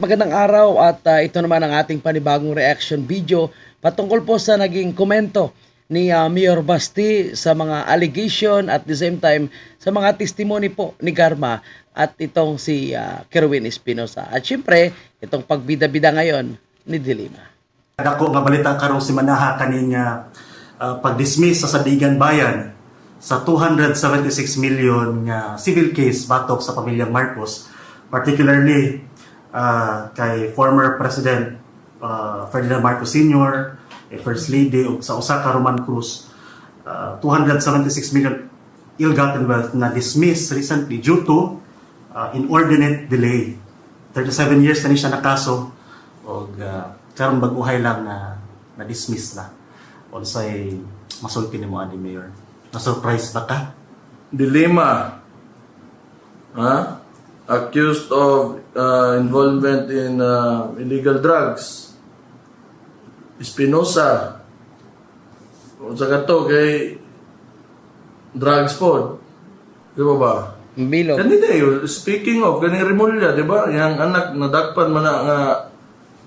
Magandang araw at ah, ito naman ang ating panibagong reaction video patungkol po sa naging komento ni ah, Mayor Basti sa mga allegation at the same time sa mga testimony po ni Garma at itong si ah, Kerwin Espinosa. At syempre, itong pagbida-bida ngayon ni Dilima. Ako nga balita karon si Manaha kaning uh, pag-dismiss sa Sadigan Bayan sa 276 million nga civil case batok sa pamilyang Marcos particularly uh, kay former President uh, Ferdinand Marcos Sr., eh, First Lady sa usa ka Roman Cruz uh, 276 million ill-gotten wealth na dismissed recently due to uh, inordinate delay 37 years na ni siya nakaso og uh, karon baguhay lang na na-dismiss na. Unsay masulti nimo ani Mayor? Na-surprise ba ka? Dilema. Ha? Accused of uh, involvement in uh, illegal drugs. Espinosa. O sa kato kay drugs po. Di ba ba? Bilog. Kanina yun, speaking of, ganing Rimulya, di ba? Yang anak nadakpan man na nga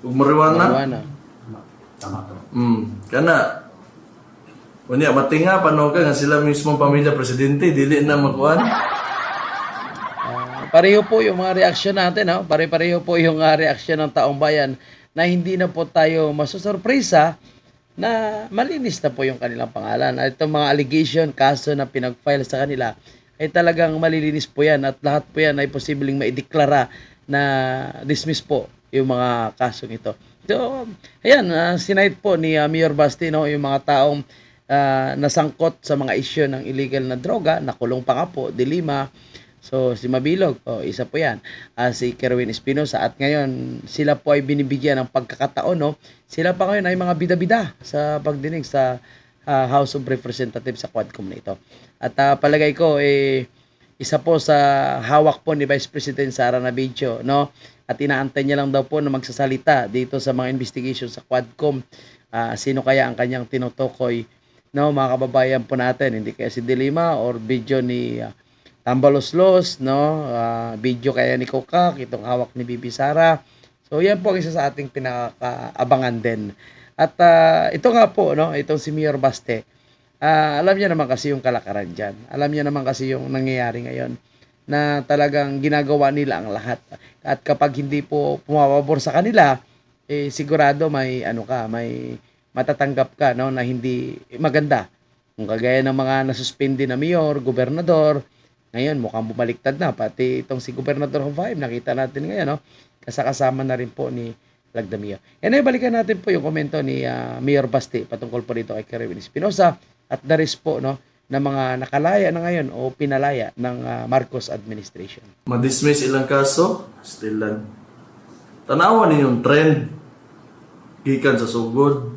ug marijuana. Marijuana. Tama to. Mm, kana. Unya matinga pano ka nga sila mismo pamilya presidente dili na makuan. Ah, pareho po yung mga reaksyon natin, no? Pare-pareho po yung uh, reaksyon ng taong bayan na hindi na po tayo masusurpresa na malinis na po yung kanilang pangalan. At itong mga allegation, kaso na pinag-file sa kanila, ay talagang malilinis po yan at lahat po yan ay posibleng maideklara na dismiss po yung mga kasong ito. So, ayan, uh, sinight po ni uh, Mayor Basti, no, yung mga taong ah, nasangkot sa mga issue ng illegal na droga, nakulong pa nga po, Dilima, So, si Mabilog, oh, isa po yan. Ah, si Kerwin Espinosa. At ngayon, sila po ay binibigyan ng pagkakataon, no? Sila pa ngayon ay mga bida-bida sa pagdinig sa ah, House of Representatives sa Quadcom na ito. At ah, palagay ko, eh, isa po sa hawak po ni Vice President Sara Navidio, no? At inaantay niya lang daw po na magsasalita dito sa mga investigation sa Quadcom. Ah, sino kaya ang kanyang tinutukoy, no? Mga kababayan po natin, hindi kaya si Dilima or video ni ah, Tambaloslos, no? Ah, video kaya ni Kokak, itong hawak ni Bibi Sara. So, yan po ang isa sa ating pinakaabangan din. At ah, ito nga po, no? Itong si Mayor Baste. Ah, alam niya naman kasi yung kalakaran dyan. Alam niya naman kasi yung nangyayari ngayon na talagang ginagawa nila ang lahat. At kapag hindi po pumapabor sa kanila, eh sigurado may ano ka, may matatanggap ka no na hindi maganda. Kung kagaya ng mga nasuspindi na mayor, gobernador, ngayon mukhang bumaliktad na pati itong si Gobernador 5 nakita natin ngayon no kasakasama na rin po ni Lagdamio. And ay balikan natin po yung komento ni ah, Mayor Basti patungkol po dito kay Kerwin Espinosa at the risk po no ng mga nakalaya na ngayon o pinalaya ng ah, Marcos administration. Ma-dismiss ilang kaso, still lang. Tanawa ninyong trend. Gikan sa sugod.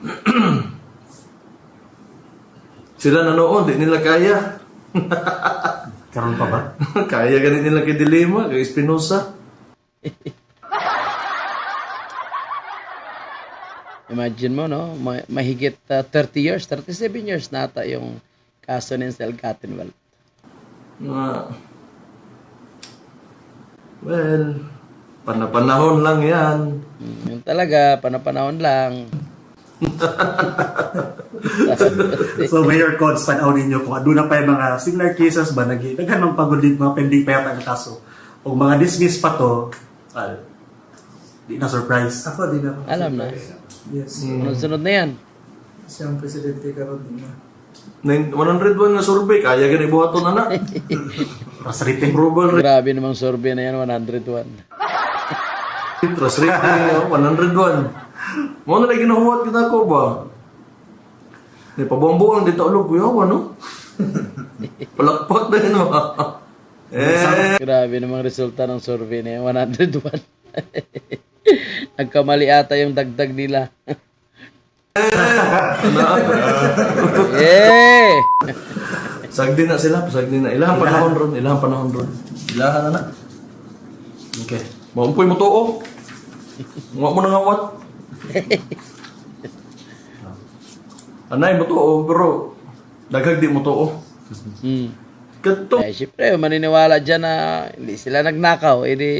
Sila nanood, di nila kaya. Karon pa ba? kaya ganit nila kay Dilema, kay Espinosa. Imagine mo no, ma- mahigit ah, 30 years, 37 years na ata yung kaso ng Sel Cattenwell. Nga, well, panapanahon lang yan. Mm, yung talaga panapanahon lang. So Mayor Codes, tanaw ninyo kung aduna pa yung mga similar cases ba nag daghan ng pagod din mga pending pa yata ang kaso. O mga dismiss pa to, ah, di na surprise. Ako din ako. Alam na. Yes. Sunod-sunod na yan. Siyang presidente karon din na. Nin- 101 nga survey, kaya gani buhaton na na. Mas written Approval Grabe namang survey na yan, 101. trust rate, eh, 101. Mo na lagi ginahuwat kita ko ba? Ni pabombo ang dito ulo kuya ano? Palakpak na yun ba? Eh, Grabe namang resulta ng survey na yan, 101. Nagkamali ata yung dagdag nila. yeah! sagdi na sila, sagdi na. Ilahang panahon ron, ilahang panahon ron. Ilahan na na. Okay. Maumpoy mo to oh. Nga mo nangawat. Anay mo to oh, pero daghag di mo to oh. Hmm. Kato. Eh, syempre, maniniwala dyan na hindi sila nagnakaw. Eh, di,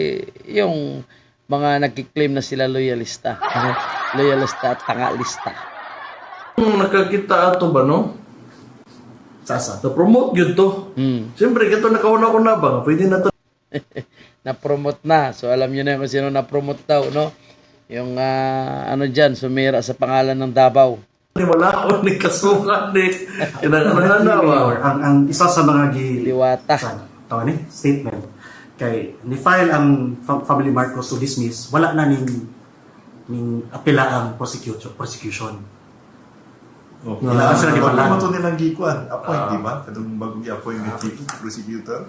yung mga nagkiklaim na sila loyalista. loyalista at tangalista. Kung nakakita ato ba, no? Sasa. Na-promote yun to. Hmm. Siyempre, kito nakauna ko na ba? Pwede na to. Na-promote na. So alam niyo na kung sino na-promote daw, no? Yung ah, ano diyan, sumira sa pangalan ng Davao. Ni wala ako ni kasukan ni. Na ba? ang, ang isa sa mga gi Liwata. sa tawag ni statement kay ni file ang fa- family Marcos to dismiss wala na ning ning apela ang prosecution prosecution Oh, Wala kailangan sila di ba? mo nilang gikuan. Appoint, Ah. di ba? Kadong bagong i-appoint ni Chief Prosecutor.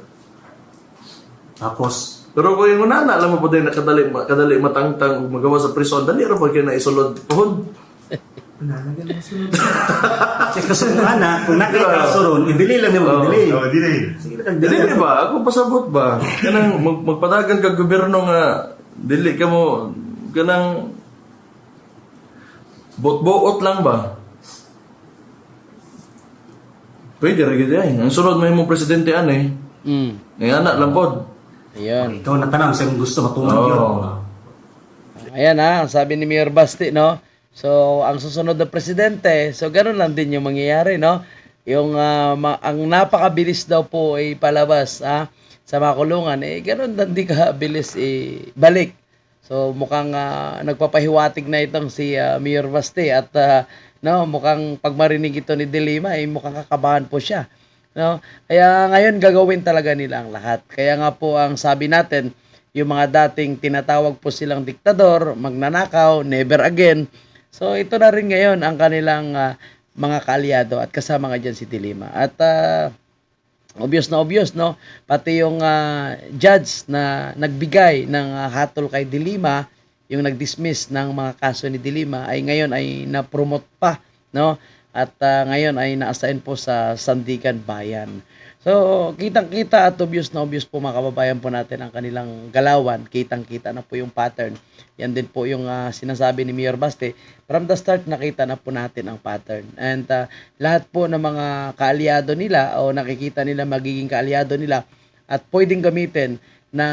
tapos Pero kung yung unana, alam mo po din nakadali, kadali matangtang ug magawa sa prison, dali ra pa kayo na isulod tuhod. Pinalagan mo sunod. kasi kung ana kung nakakaso ron i-delay lang Oo. i-delay Oh, na eh. sige Dili ba? Ako pasabot ba? Kanang mag, magpadagan ka gobyerno nga dili ka mo kanang bot-boot lang ba? Pwede ra gyud ay. Ang sunod mo imong presidente ani. Hmm. Ngay anak lang pod. Ayun. ikaw na tanang sa gusto matuman Oo. yun Ayan ha, ang sabi ni Mayor Basti, no? So, ang susunod na presidente, so ganun lang din yung mangyayari, no? Yung ah, ma- ang napakabilis daw po ay palabas ha, sa mga kulungan, eh ganun din di kabilis eh, balik. So mukhang ah, nagpapahiwatig na itong si ah, Mayor Basti at ah, no, mukhang pag marinig ito ni Delima, eh mukhang kakabahan po siya. No? Kaya ngayon gagawin talaga nila ang lahat. Kaya nga po ang sabi natin, yung mga dating tinatawag po silang diktador, magnanakaw, never again. So ito na rin ngayon ang kanilang ah, mga kaalyado at kasama nga dyan si Dilima. At ah, obvious na obvious, no? Pati yung ah, judge na nagbigay ng ah, hatol kay Dilima, yung nag-dismiss ng mga kaso ni Dilima, ay ngayon ay na-promote pa, no? At ah, ngayon ay na-assign po sa Sandigan Bayan. So, kitang-kita at obvious na obvious po mga kababayan po natin ang kanilang galawan. Kitang-kita na po yung pattern. Yan din po yung ah, sinasabi ni Mayor Baste. From the start, nakita na po natin ang pattern. And ah, lahat po ng mga kaalyado nila o nakikita nila magiging kaalyado nila at pwedeng gamitin na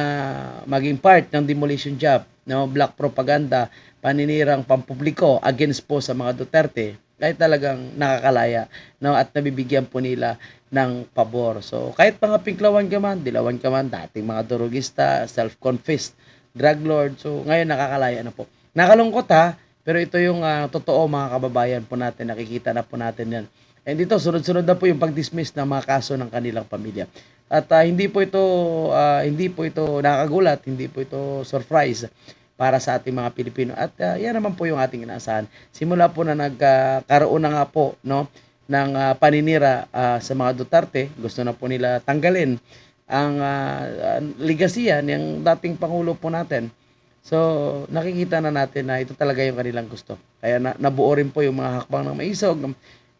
maging part ng demolition job, no, black propaganda, paninirang pampubliko against po sa mga Duterte ay talagang nakakalaya no at nabibigyan po nila ng pabor. So kahit mga pinklawan ka man, dilawan ka man, dating mga durugista, self-confessed drug lord. So ngayon nakakalaya na po. Nakalungkot ha, pero ito yung ah, totoo mga kababayan po natin, nakikita na po natin yan. And dito, sunod-sunod na po yung pag-dismiss ng mga kaso ng kanilang pamilya. At ah, hindi po ito ah, hindi po ito nakagulat, hindi po ito surprise para sa ating mga Pilipino. At ah, yan naman po yung ating inaasahan. Simula po na nagkaroon na nga po no ng ah, paninira ah, sa mga Duterte, gusto na po nila tanggalin ang uh, ligasiya ng dating pangulo po natin. So, nakikita na natin na ito talaga yung kanilang gusto. Kaya na, nabuo rin po yung mga hakbang ng maisog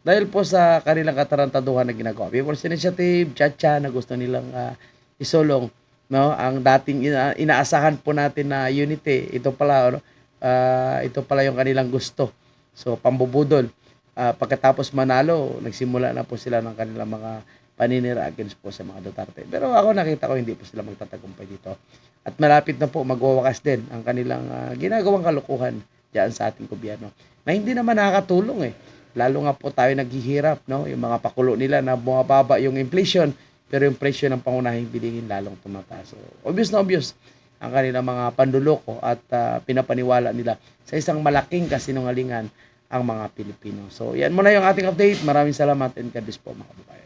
dahil po sa kanilang katarantaduhan na ginagawa. People's Initiative, Chacha na gusto nilang ah, isulong no? Ang dating ina- inaasahan po natin na unity ito pala ah, ito pala yung kanilang gusto. So pambubudol. Ah, pagkatapos manalo nagsimula na po sila ng kanilang mga paninira against po sa mga Duterte. Pero ako nakita ko hindi po sila magtatagumpay dito. At malapit na po magwawakas din ang kanilang ah, ginagawang kalukuhan diyan sa ating gobyerno. Na hindi naman nakakatulong eh. Lalo nga po tayo naghihirap no? Yung mga pakulo nila na bumababa yung inflation pero yung presyo ng pangunahing bilihin lalong tumataas. So, obvious na obvious ang kanilang mga panduloko at ah, pinapaniwala nila sa isang malaking kasinungalingan ang mga Pilipino. So, yan muna yung ating update. Maraming salamat and God bless po mga kababayan.